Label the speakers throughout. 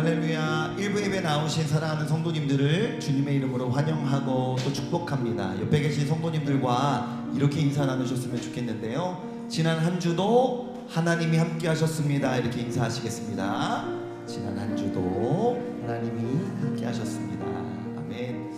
Speaker 1: 할렐루야. 1부 예배 나오신 사랑하는 성도님들을 주님의 이름으로 환영하고 또 축복합니다. 옆에 계신 성도님들과 이렇게 인사 나누셨으면 좋겠는데요. 지난 한 주도 하나님이 함께 하셨습니다. 이렇게 인사하시겠습니다. 지난 한 주도 하나님이 함께 하셨습니다. 아멘.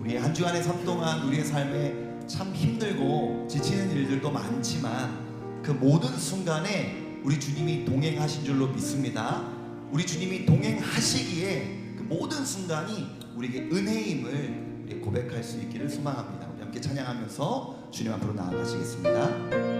Speaker 1: 우리 한 주간의 삶 동안 우리의 삶에 참 힘들고 지치는 일들도 많지만 그 모든 순간에 우리 주님이 동행하신 줄로 믿습니다. 우리 주님이 동행하시기에 그 모든 순간이 우리에게 은혜임을 고백할 수 있기를 소망합니다. 우리 함께 찬양하면서 주님 앞으로 나아가시겠습니다.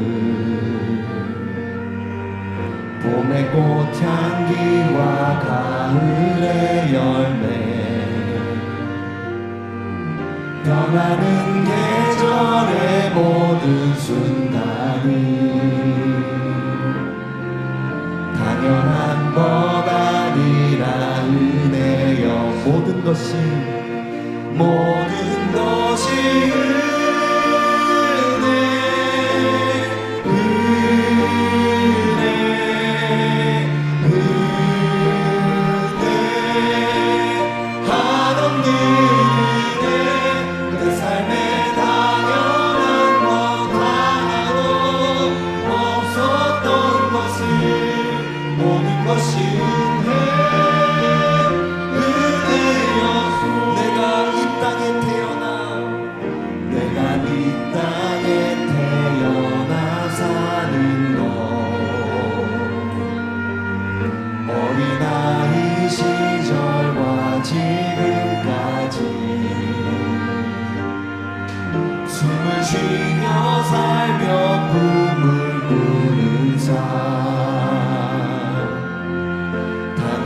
Speaker 1: 봄의 꽃향기와 가을의 열매. 변하는 계절의 모든 순간이 당연한 것 아니라 은혜여. 모든 것이 모든 것이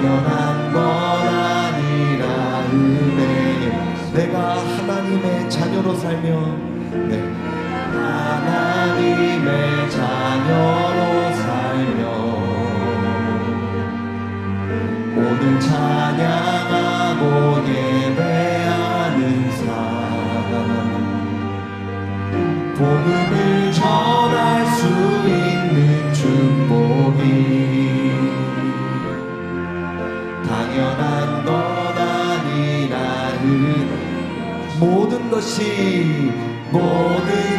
Speaker 1: 당연한 건 아니라 은혜. 내가 하나님의 자녀로 살며 내 하나님의 자녀로 살며 오늘 찬양 것이 모든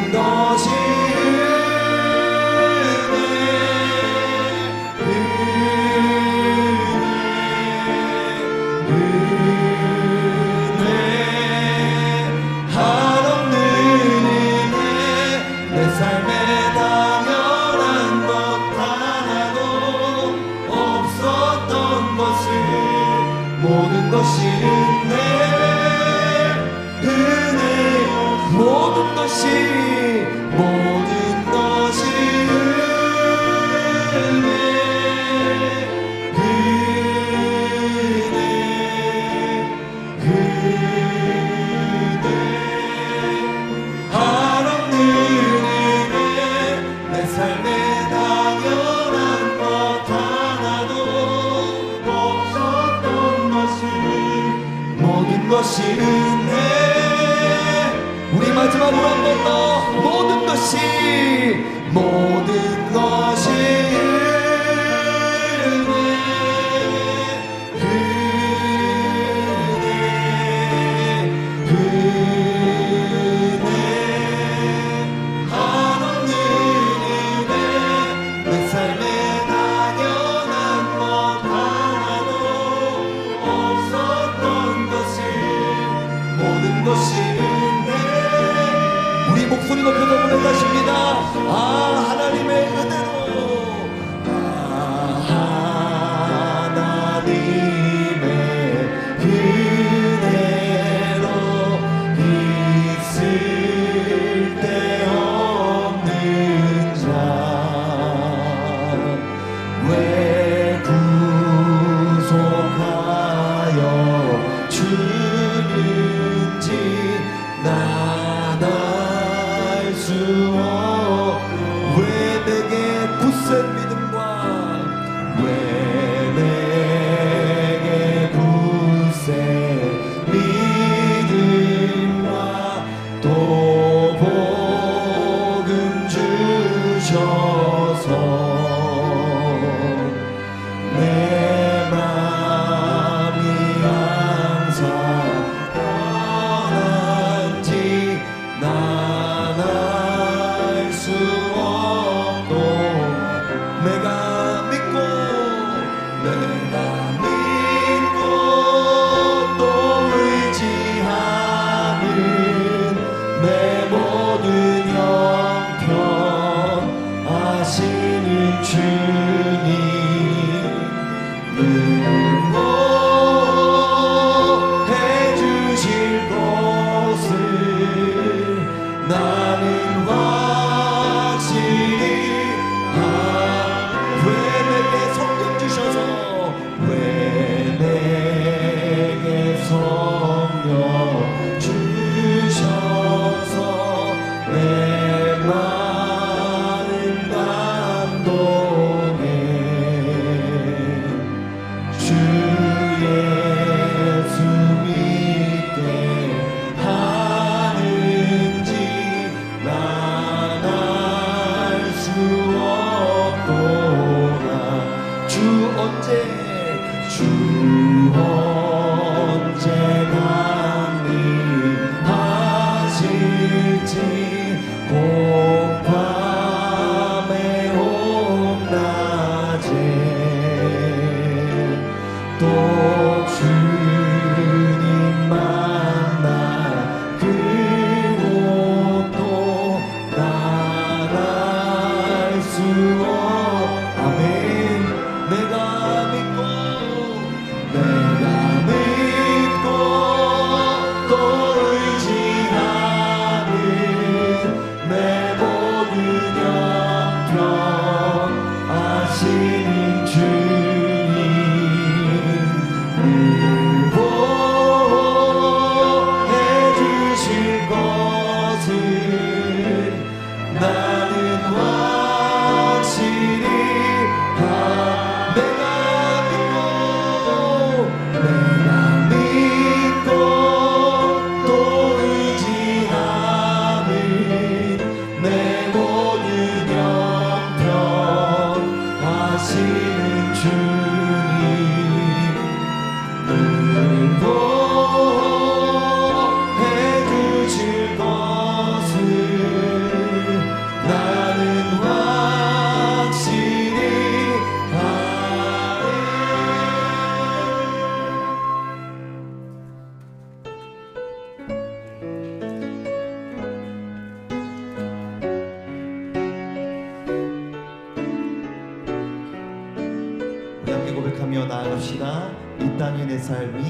Speaker 1: 고백하며 나아갑시다. 이 땅의 내 삶이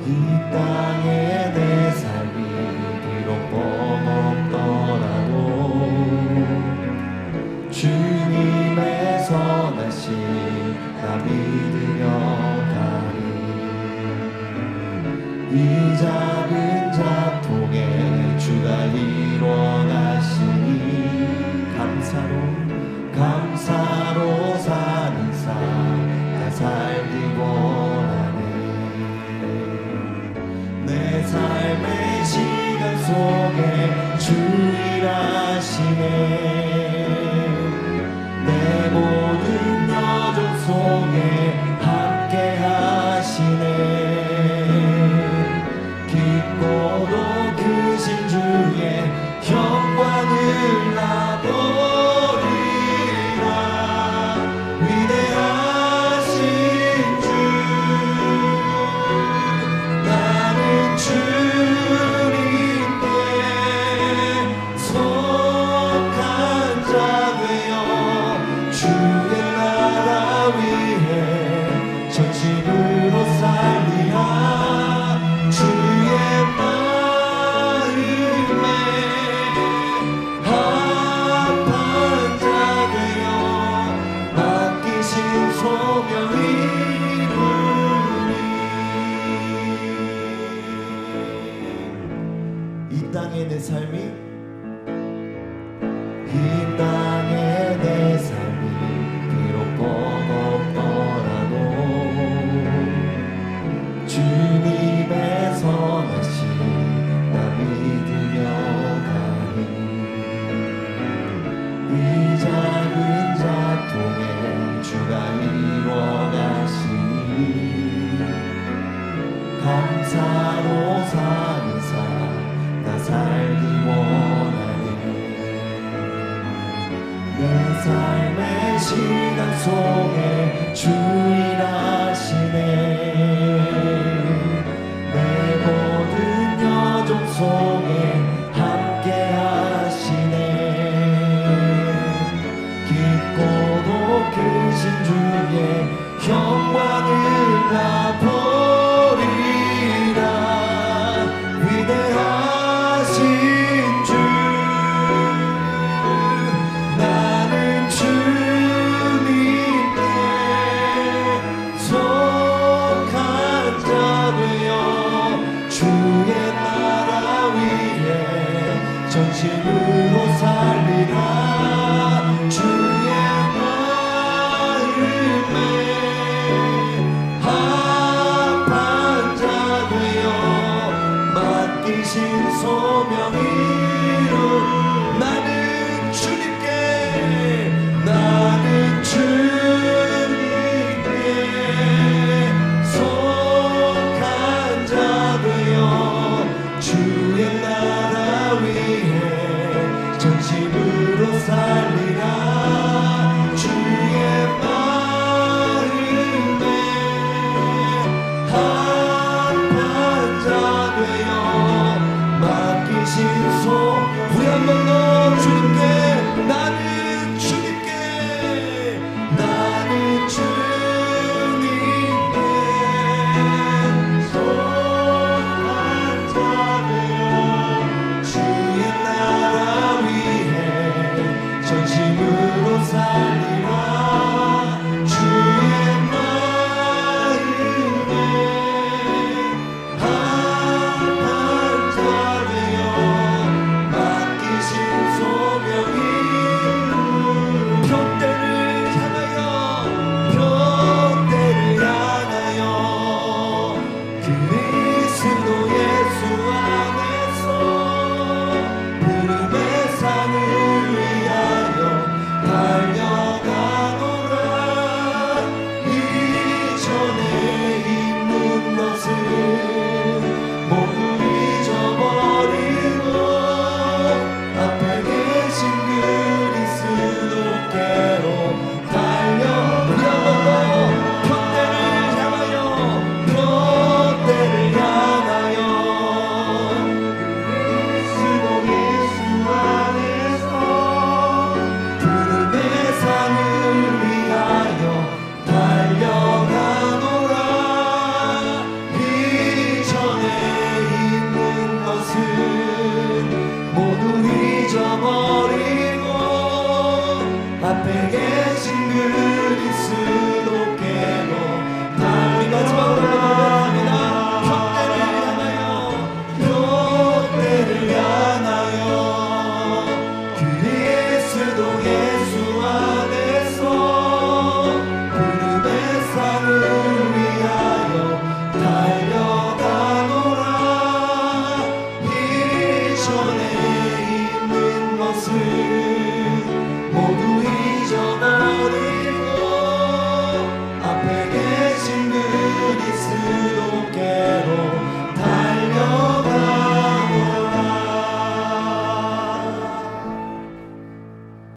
Speaker 1: 이 땅의 내 삶이 비록 뻔없더라도 주님의 선하신 나 믿으며 가리 이자 주의